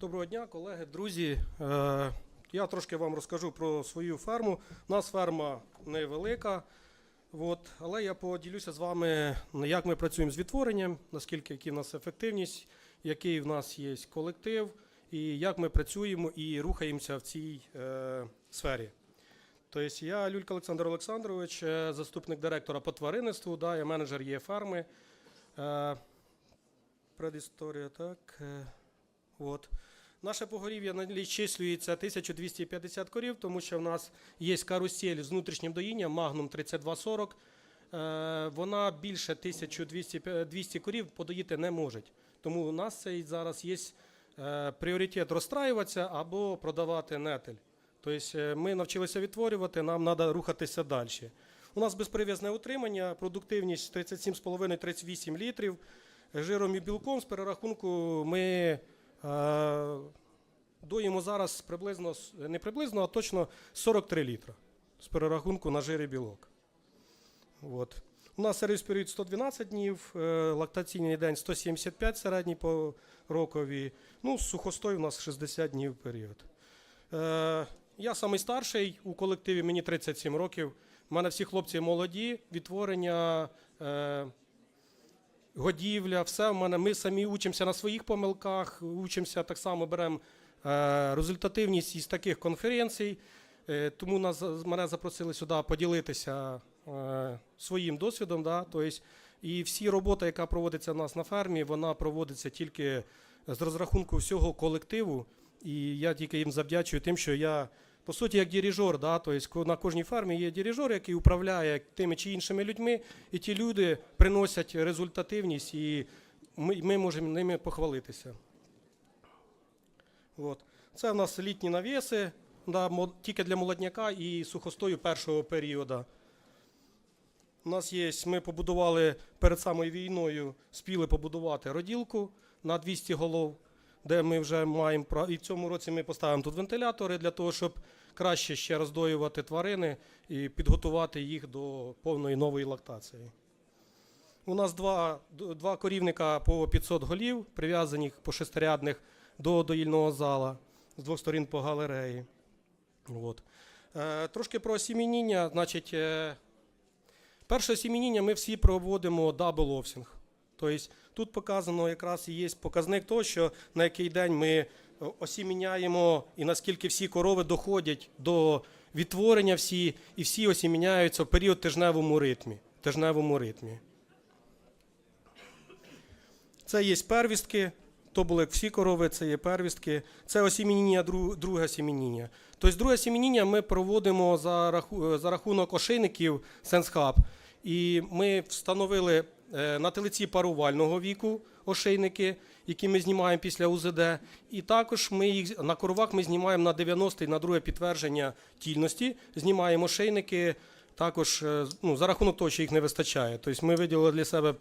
Доброго дня, колеги, друзі. Е, Я трошки вам розкажу про свою ферму. У нас ферма невелика, от, але я поділюся з вами, як ми працюємо з відтворенням, наскільки які в нас ефективність, який в нас є колектив, і як ми працюємо і рухаємося в цій е, сфері. Тобто я Люлька Олександр Олександрович, е, заступник директора по тваринництву, да, я менеджер є ферми. Е, Предісторія, так. е, От. Наше погорів'я налічислюється 1250 корів, тому що в нас є карусель з внутрішнім доїнням Magnum 3240. Е, Вона більше 1200 корів подоїти не може. Тому у нас цей зараз є е, пріоритет розстраюватися або продавати нетель. Тобто е, ми навчилися відтворювати, нам треба рухатися далі. У нас безприв'язне утримання, продуктивність 37,5-38 літрів. Жиром і білком з перерахунку ми доїмо зараз приблизно, не приблизно, а точно 43 літра з перерахунку на жир і білок. От. У нас сервіс період 112 днів, е, лактаційний день 175 середній по рокові. Ну, сухостой у нас 60 днів період. Е, я самий старший у колективі, мені 37 років. У мене всі хлопці молоді, відтворення, е, годівля, все в мене. Ми самі учимося на своїх помилках, учимося так само беремо результативність із таких конференцій. Е, тому нас, мене запросили сюди поділитися е, своїм досвідом. Да? Тобто, і всі робота, яка проводиться в нас на фермі, вона проводиться тільки з розрахунку всього колективу. І я тільки їм завдячую тим, що я по суті як дирижер, да, тобто на кожній фермі є дирижер, який управляє тими чи іншими людьми, і ті люди приносять результативність, і ми, ми можемо ними похвалитися. От. Це в нас літні навіси, да, тільки для молодняка і сухостою першого періоду. У нас є, ми побудували перед самою війною, спіли побудувати роділку на 200 голов, де ми вже маємо і в цьому році ми поставимо тут вентилятори для того, щоб краще ще роздоювати тварини і підготувати їх до повної нової лактації. У нас два, два корівника по 500 голів, прив'язаних по шестирядних до доїльного зала з двох сторін по галереї. От. Е, трошки про осімініння. Значить, е, перше осімініння ми всі проводимо дабл офсінг. Тобто тут показано якраз і є показник того, що на який день ми е, осіміняємо і наскільки всі корови доходять до відтворення всі, і всі осіміняються в період тижневому ритмі. Тижневому ритмі. Це є первістки, то були всі корови, це є первістки. Це осімініння, друге сімініння. Тобто друге сімініння ми проводимо за, раху- за рахунок ошейників SenseHub. І ми встановили е, на телеці парувального віку ошейники, які ми знімаємо після УЗД. І також ми їх на коровах ми знімаємо на 90 на друге підтвердження тільності. Знімаємо ошейники також е, ну, за рахунок того, що їх не вистачає. Тобто ми виділили для себе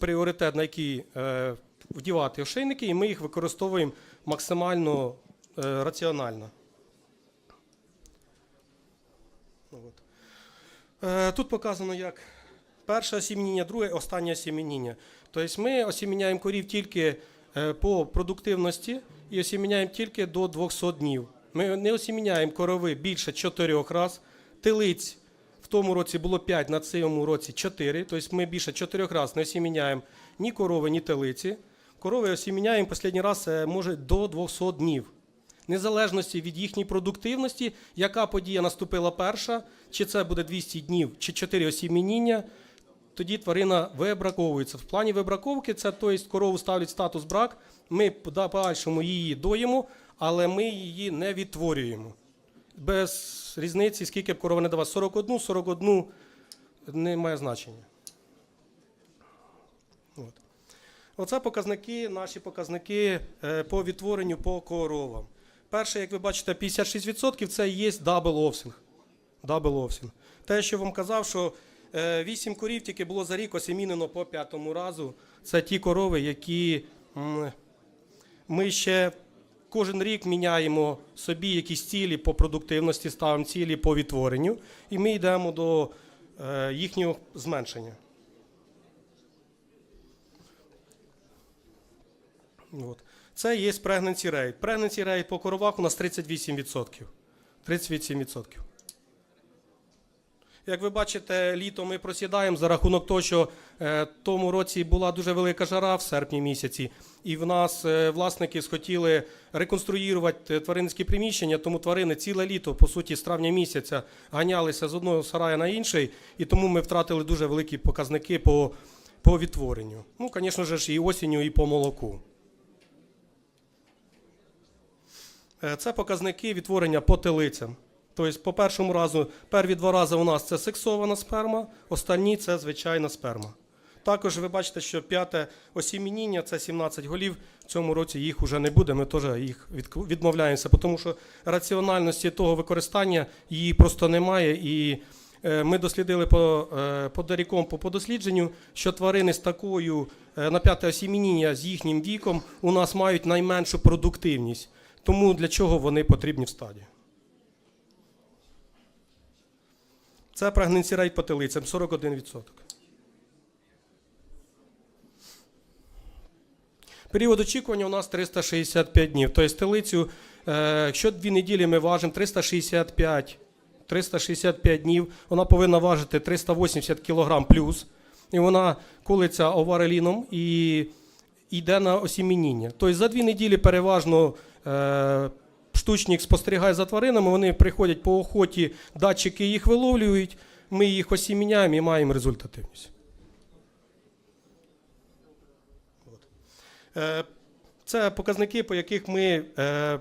пріоритет, на який е, вдівати ошейники, і ми їх використовуємо максимально е, раціонально. Е, тут показано як перше осіміння, друге, останнє осіміння. Тобто ми осіміняємо корів тільки е, по продуктивності і осіміняємо тільки до 200 днів. Ми не осіміняємо корови більше 4 разів, телиць в тому році було 5, на цьому році 4. Тобто ми більше 4 разів не осіміняємо ні корови, ні телиці. Корови осіміняємо останній раз е, може до 200 днів. Незалежності від їхньої продуктивності, яка подія наступила перша, чи це буде 200 днів, чи 4 осімініння, тоді тварина вибраковується. В плані вибраковки це тобто корову ставлять статус брак, ми в подальшому її доїмо, але ми її не відтворюємо. Без різниці, скільки б корова не давала, 41, 41 не має значення. От. Оце показники, наші показники е, по відтворенню по коровам. Перше, як ви бачите, 56% це є дабл офсінг. Дабл офсінг. Те, що вам казав, що 8 корів тільки було за рік осімінено по п'ятому разу. Це ті корови, які ми ще кожен рік міняємо собі якісь цілі по продуктивності, ставимо цілі по відтворенню, і ми йдемо до е, їхнього зменшення. От. Це є pregnancy rate. Pregnancy rate по коровах у нас 38%. 38%. Як ви бачите, літо ми просідаємо за рахунок того, що е, тому році була дуже велика жара в серпні місяці, і в нас е, власники схотіли реконструювати тваринські приміщення, тому тварини ціле літо, по суті, з травня місяця ганялися з одного сарая на інший, і тому ми втратили дуже великі показники по, по відтворенню. Ну, звісно ж, і осінню, і по молоку. Е, Це показники відтворення по телицям. Тобто, по першому разу, перві два рази у нас це сексована сперма, останні це звичайна сперма. Також ви бачите, що п'яте осімініння це 17 голів. В цьому році їх вже не буде. Ми теж їх відмовляємося, тому що раціональності того використання її просто немає. І е, ми дослідили по, е, по доріком, по, по дослідженню, що тварини з такою е, на п'яте осімініння з їхнім віком у нас мають найменшу продуктивність. Тому для чого вони потрібні в стаді? Це pregnancy rate по телицям 41%. Період очікування у нас 365 днів. Тобто телицю, е, якщо дві неділі ми важимо 365, 365 днів, вона повинна важити 380 кг плюс. І вона колиться овареліном і йде на осімініння. Тобто за дві неділі переважно штучник спостерігає за тваринами, вони приходять по охоті, датчики їх виловлюють, ми їх осіміняємо і маємо результативність. Е, Це показники, по яких ми, е,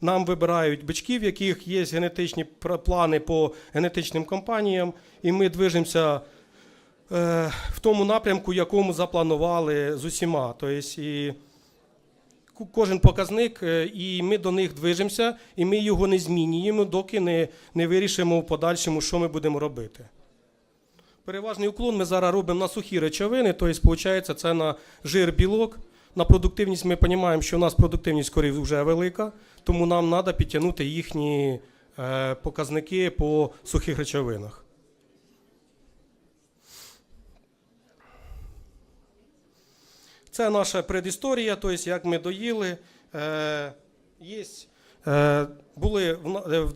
нам вибирають бичків, в яких є генетичні плани по генетичним компаніям, і ми движемося е, в тому напрямку, якому запланували з усіма. Тобто, і кожен показник, е, і ми до них движемося, і ми його не змінюємо, доки не, не вирішимо в подальшому, що ми будемо робити. Переважний уклон ми зараз робимо на сухі речовини, тобто, виходить, це на жир білок. На продуктивність ми розуміємо, що у нас продуктивність корів вже велика, тому нам треба підтягнути їхні е, показники по сухих речовинах. Це наша предісторія, тобто як ми доїли. Е, є, е, були,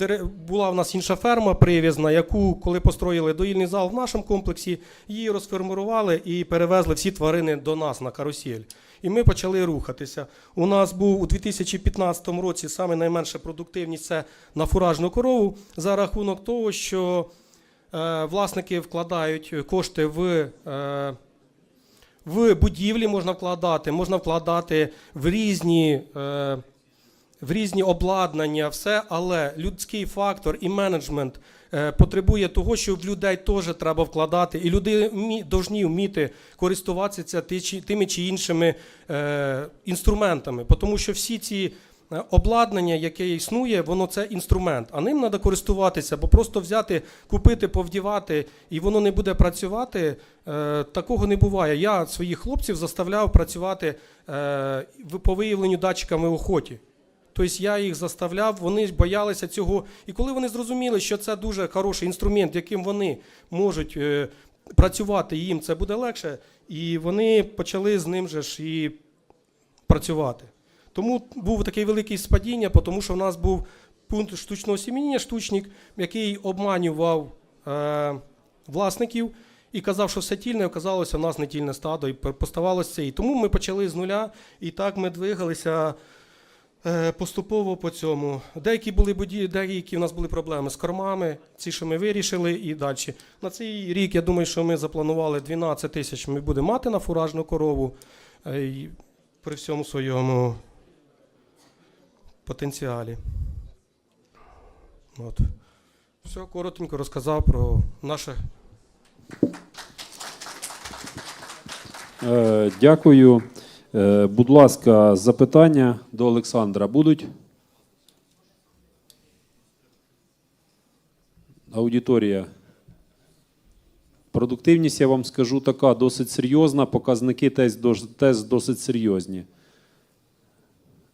е, була в нас інша ферма привізна, яку, коли построїли доїльний зал в нашому комплексі, її розформували і перевезли всі тварини до нас на карусель. І ми почали рухатися. У нас був у 2015 році саме найменша продуктивність це на фуражну корову за рахунок того, що е, власники вкладають кошти в. Е, в будівлі можна вкладати, можна вкладати в різні, е, в різні обладнання, все, але людський фактор і менеджмент е, потребує того, що в людей теж треба вкладати, і люди повинні вміти користуватися тими чи іншими е, інструментами, тому що всі ці обладнання, яке існує, воно це інструмент, а ним треба користуватися, бо просто взяти, купити, повдівати, і воно не буде працювати. Е, такого не буває. Я своїх хлопців заставляв працювати е, по виявленню датчиками охоті. Тобто я їх заставляв, вони боялися цього. І коли вони зрозуміли, що це дуже хороший інструмент, яким вони можуть е, працювати, їм це буде легше, і вони почали з ним же ж і працювати. Тому був такий великий спадіння, тому що в нас був пункт штучного сіміння, штучник, який обманював е, власників і казав, що все тільне, оказалося, в нас не тільне стадо, і поставалося це. І тому ми почали з нуля, і так ми двигалися е, поступово по цьому. Деякі були боді, деякі в нас були проблеми з кормами, ці, що ми вирішили, і далі. На цей рік, я думаю, що ми запланували 12 тисяч ми будемо мати на фуражну корову. е, При всьому своєму потенціалі. От. Все, коротенько розказав про наше Е, Дякую. Е, Будь ласка, запитання до Олександра будуть? Аудиторія. Продуктивність, я вам скажу, така досить серйозна. Показники теж, досить серйозні.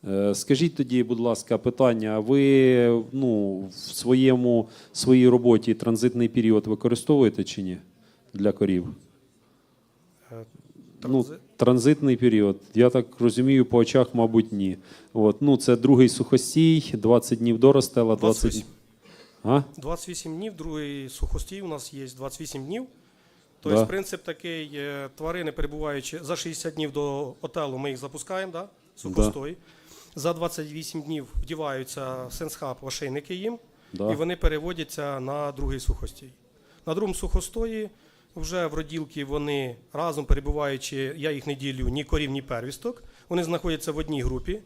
Е, Скажіть тоді, будь ласка, питання. А ви ну, в своєму, своїй роботі транзитний період використовуєте чи ні для корів? е, Ну, Транзитний період. Я так розумію, по очах, мабуть, ні. От, ну, це другий сухостій, 20 днів доростела, 20... 28. А? 28 днів, другий сухостій у нас є 28 днів. Тобто, Да. принцип такий, е, тварини перебуваючи за 60 днів до отелу, ми їх запускаємо, да? сухостой. За 28 днів вдіваються сенсхаб, ошейники їм, Да. і вони переводяться на другий сухостій. На другому сухостої вже в роділки вони разом перебуваючи, я їх не ділю ні корів, ні первісток. Вони знаходяться в одній групі.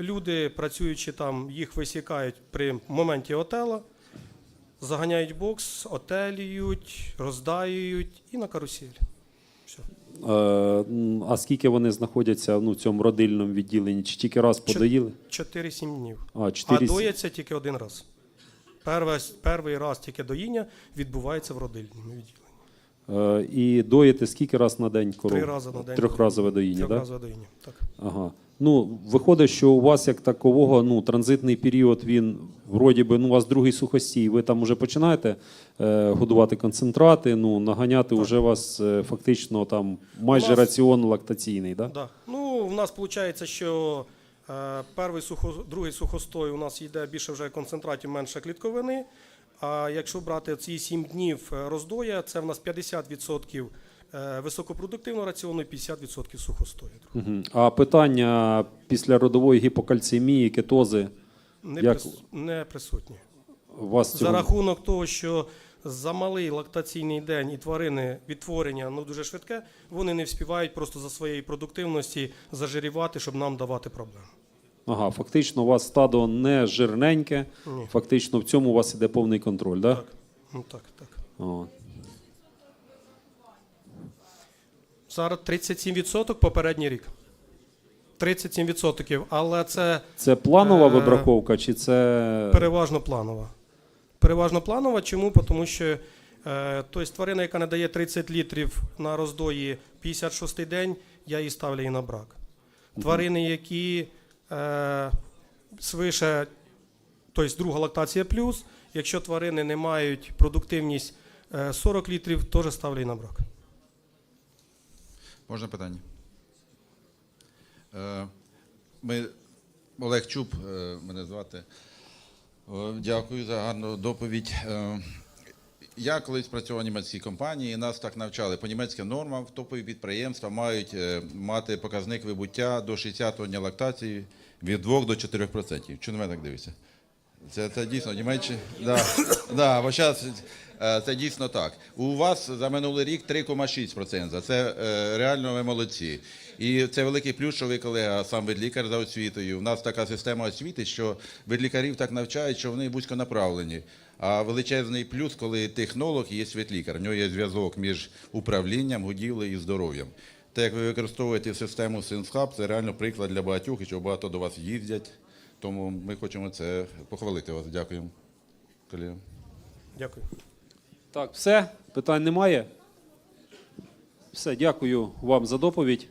Люди, працюючи там, їх висікають при моменті отела, заганяють бокс, отелюють, роздаюють і на карусель. Все. Е, а скільки вони знаходяться ну, в цьому родильному відділенні? Чи тільки раз подоїли? 4-7 днів. А, А доїться тільки один раз. Перший, перший раз тільки доїння відбувається в родильному відділенні. Е, і доїте скільки раз на день коров? Три рази на день. Трьохразове доїння, так? Да? Трьохразове доїння. Так. Ага. Ну, виходить, що у вас як такового, ну, транзитний період, він вроді би, ну, у вас другий сухостій, ви там вже починаєте е, годувати концентрати, ну, наганяти вже вас е, фактично там майже У нас- раціон лактаційний, да? Да. Ну, в нас виходить, що е, перший сухо, другий сухостой у нас йде більше вже концентратів, менше клітковини. А якщо брати ці 7 днів е, роздоя, це в нас 50% е, високопродуктивного раціону і 50% сухостою. Угу. А питання після родової гіпокальцемії, кетози, Не, Як- прис, не присутні. вас За рахунок того, що за малий лактаційний день і тварини відтворення ну, дуже швидке, вони не вспівають просто за своєї продуктивності зажирівати, щоб нам давати проблем. Ага, фактично у вас стадо не жирненьке, Ні. фактично в цьому у вас іде повний контроль, да? Так. Ну, так, так. О. Зараз 37% попередній рік. 37%, але це Це планова Е, вибраковка, чи це переважно планова. Переважно планова. Чому? Тому що е, тобто, тварина, яка не дає 30 літрів на роздої 56-й день, я її ставлю її на брак. Тварини, які е, свише, тобто друга лактація плюс, якщо тварини не мають продуктивність е, 40 літрів, теж ставлю її на брак. Можна питання? Е, Ми, Олег Чуб, е, мене звати. Дякую за гарну доповідь. Е, Я колись працював в німецькій компанії, і нас так навчали. По німецьким нормам топові підприємства мають мати показник вибуття до 60-го дня лактації від 2 до 4%. Чому на мене так дивишся? Це, це дійсно Німеччина. Да, да, бо це дійсно так. У вас за минулий рік 3,6%. Це реально ви молодці. І це великий плюс, що ви колега сам ведлікар за освітою. У нас така система освіти, що ведлікарів так навчають, що вони вузьконаправлені. А величезний плюс, коли технолог і є ветлікар. В нього є зв'язок між управлінням, годівлею і здоров'ям. Те, як ви використовуєте систему Сенсхаб, це реально приклад для багатьох, і що багато до вас їздять. Тому ми хочемо це похвалити вас. Дякуємо. Колега. Дякую. так, все? Питань немає? Все, дякую вам за доповідь.